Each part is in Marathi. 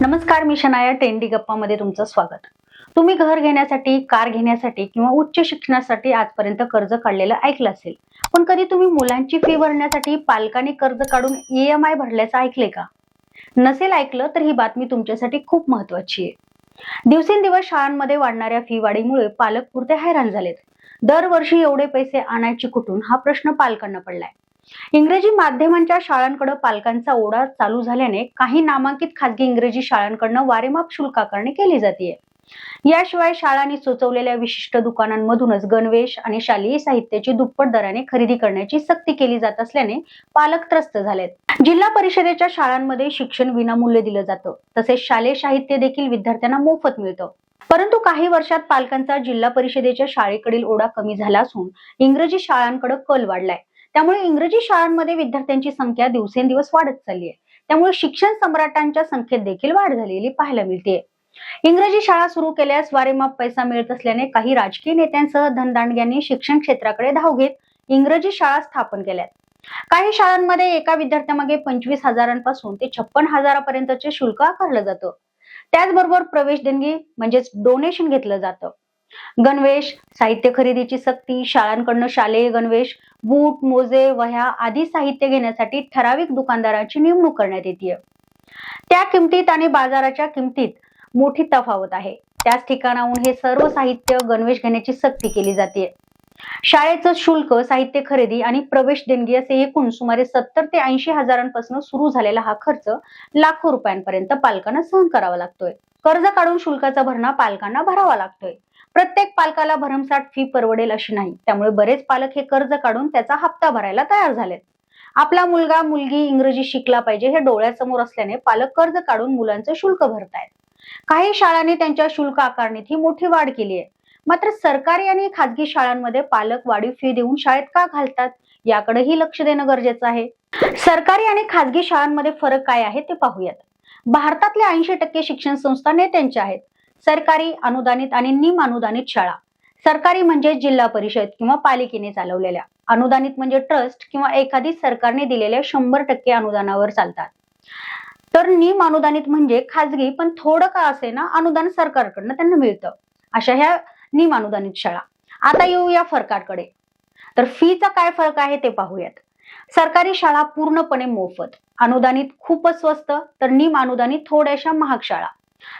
नमस्कार मी शनाया टेंडी गप्पामध्ये तुमचं स्वागत. तुम्ही घर घेण्यासाठी कार घेण्यासाठी किंवा उच्च शिक्षणासाठी आजपर्यंत कर्ज काढलेलं ऐकलं असेल. पण कधी तुम्ही मुलांची फी भरण्यासाठी पालकांनी कर्ज काढून ईएमआय भरल्याचं ऐकले का? नसेल ऐकलं तर ही बातमी तुमच्यासाठी खूप महत्वाची आहे. दिवसेंदिवस शाळांमध्ये वाढणाऱ्या फी वाढीमुळे पालक पुरते हैराण झालेत. दरवर्षी एवढे पैसे आणायचे कुठून? हा प्रश्न पालकांना पडलाय. इंग्रजी माध्यमांच्या शाळांकडे पालकांचा ओढा चालू झाल्याने काही नामांकित खासगी इंग्रजी शाळांकडनं वारेमाप शुल्क आकारणी केली जाते याशिवाय शाळांनी सुचवलेल्या विशिष्ट दुकानांमधूनच गणवेश आणि शालेय साहित्याची दुप्पट दराने खरेदी करण्याची सक्ती केली जात असल्याने पालक त्रस्त झालेत. जिल्हा परिषदेच्या शाळांमध्ये शिक्षण विनामूल्य दिलं जातं तसेच शालेय साहित्य देखील विद्यार्थ्यांना मोफत मिळतं. परंतु काही वर्षात पालकांचा जिल्हा परिषदेच्या शाळेकडील ओढा कमी झाला असून इंग्रजी शाळांकडे कल वाढलाय. त्यामुळे इंग्रजी शाळांमध्ये विद्यार्थ्यांची संख्या दिवसेंदिवस वाढत चालली आहे. त्यामुळे शिक्षण सम्राटांच्या संख्येत देखील वाढ झालेली पाहायला मिळते. इंग्रजी शाळा सुरू केल्यास वारेमाप पैसा मिळत असल्याने काही राजकीय नेत्यांसह धनदांडग्यांनी शिक्षण क्षेत्राकडे धाव घेत इंग्रजी शाळा स्थापन केल्यात. काही शाळांमध्ये एका विद्यार्थ्यामागे पंचवीस हजारांपासून ते छप्पन हजारापर्यंतचे शुल्क आकारलं जातं. त्याचबरोबर प्रवेश देणगी म्हणजेच डोनेशन घेतलं जातं. गणवेश साहित्य खरेदीची सक्ती शाळांकडनं शालेय गणवेश बूट मोजे वह्या आदी साहित्य घेण्यासाठी ठराविक दुकानदारांची नेमणूक करण्यात येते त्या किमतीत आणि बाजाराच्या किमतीत मोठी तफावत आहे. त्याच ठिकाणाहून हे सर्व साहित्य गणवेश घेण्याची सक्ती केली जाते. शाळेचं शुल्क साहित्य खरेदी आणि प्रवेश देणगी असे एकूण सुमारे सत्तर ते ऐंशी हजारांपासून सुरू झालेला हा खर्च लाखो रुपयांपर्यंत पालकांना सहन करावा लागतोय. कर्ज काढून शुल्काचा भरणा पालकांना भरावा लागतोय. प्रत्येक पालकाला भरमसाठ फी परवडेल अशी नाही. त्यामुळे बरेच पालक हे कर्ज काढून त्याचा हप्ता भरायला तयार झालेत. आपला मुलगा मुलगी इंग्रजी शिकला पाहिजे हे डोळ्यासमोर असल्याने पालक कर्ज काढून मुलांचं शुल्क भरतायत. काही शाळांनी त्यांच्या शुल्क आकारणीत ही मोठी वाढ केली आहे मात्र सरकारी आणि खाजगी शाळांमध्ये पालक वाढीव फी देऊन शाळेत का घालतात याकडेही लक्ष देणं गरजेचं आहे. सरकारी आणि खाजगी शाळांमध्ये फरक काय आहे ते पाहूयात. भारतातल्या ऐंशी टक्के शिक्षण संस्था नेत्यांच्या आहेत. सरकारी अनुदानित आणि निम अनुदानित शाळा. सरकारी म्हणजे जिल्हा परिषद किंवा पालिकेने चालवलेल्या. अनुदानित म्हणजे ट्रस्ट किंवा एखादी सरकारने दिलेल्या शंभर टक्के अनुदानावर चालतात. तर निम अनुदानित म्हणजे खाजगी पण थोडं का असे ना अनुदान सरकारकडनं त्यांना मिळतं. अशा ह्या निम अनुदानित शाळा. आता येऊ या फरकाकडे. तर फीचा काय फरक आहे ते पाहूयात. सरकारी शाळा पूर्णपणे मोफत. अनुदानित खूपच स्वस्त तर निम अनुदानित थोड्याशा महाग शाळा.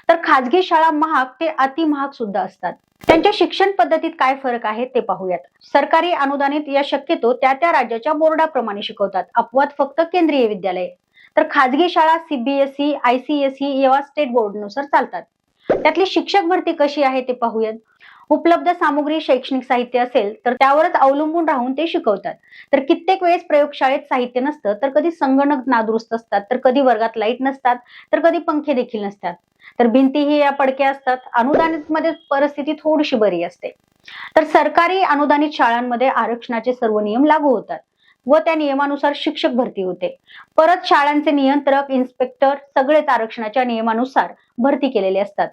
तर खाजगी शाळा महाग ते अति महाग सुद्धा असतात. त्यांच्या शिक्षण पद्धतीत काय फरक आहे ते पाहूयात. सरकारी अनुदानित या शक्यतो त्या त्या राज्याच्या बोर्डाप्रमाणे शिकवतात. अपवाद फक्त केंद्रीय विद्यालय. तर खाजगी शाळा C B S E I C S E या स्टेट बोर्डनुसार चालतात. त्यातली शिक्षक भरती कशी आहे ते पाहूयात. उपलब्ध सामुग्री शैक्षणिक साहित्य असेल तर त्यावरच अवलंबून राहून ते शिकवतात. तर कित्येक वेळेस प्रयोगशाळेत साहित्य नसतं तर कधी संगणक नादुरुस्त असतात तर कधी वर्गात लाइट नसतात तर कधी पंखे देखील नसतात. तर भिंतीही या पडक्या असतात. अनुदानित मध्ये परिस्थिती थोडीशी बरी असते. तर सरकारी अनुदानित शाळांमध्ये आरक्षणाचे सर्व नियम लागू होतात व त्या नियमानुसार शिक्षक भरती होते. परत शाळांचे नियंत्रक इन्स्पेक्टर सगळेच आरक्षणाच्या नियमानुसार भरती केलेले असतात.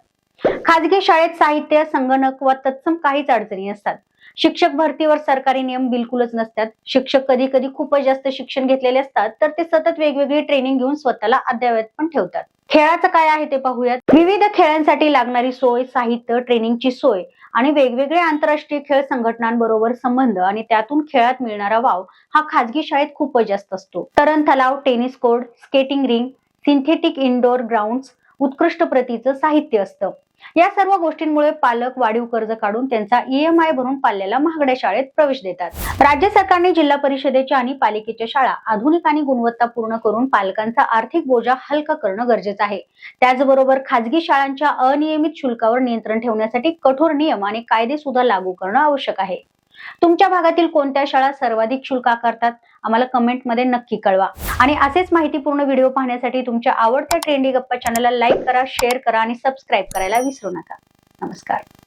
खाजगी शाळेत साहित्य संगणक व तत्सम काहीच अडचणी असतात शिक्षक भरतीवर सरकारी नियम बिलकुलच नसतात. शिक्षक कधी कधी खूपच जास्त शिक्षण घेतलेले असतात तर ते सतत वेगवेगळी ट्रेनिंग घेऊन स्वतःला अद्ययावत पण ठेवतात. खेळाचं काय आहे ते पाहूयात. विविध खेळांसाठी लागणारी सोय साहित्य ट्रेनिंगची सोय आणि वेगवेगळे आंतरराष्ट्रीय खेळ संघटनांबरोबर संबंध आणि त्यातून खेळात मिळणारा वाव हा खाजगी शाळेत खूपच जास्त असतो. तरण तलाव tennis court skating ring synthetic indoor ground उत्कृष्ट प्रतीचं साहित्य असतं. या सर्व गोष्टींमुळे पालक वाढीव कर्ज काढून त्यांचा ईएमआय भरून पाल्याला महागड्या शाळेत प्रवेश देतात. राज्य सरकारने जिल्हा परिषदेच्या आणि पालिकेच्या शाळा आधुनिक आणि गुणवत्तापूर्ण करून पालकांचा आर्थिक बोजा हलका करणं गरजेचं आहे. त्याचबरोबर खाजगी शाळांच्या अनियमित शुल्कावर नियंत्रण ठेवण्यासाठी कठोर नियम आणि कायदे सुद्धा लागू करणं आवश्यक आहे. तुमच्या भागातील कोणत्या शाळा सर्वाधिक शुल्क आकारतात आम्हाला कमेंटमध्ये नक्की कळवा. आणि असेच माहितीपूर्ण व्हिडिओ पाहण्यासाठी तुमच्या आवडत्या ट्रेंडी गप्पा चॅनलला लाईक करा शेअर करा आणि सबस्क्राईब करायला विसरू नका. नमस्कार.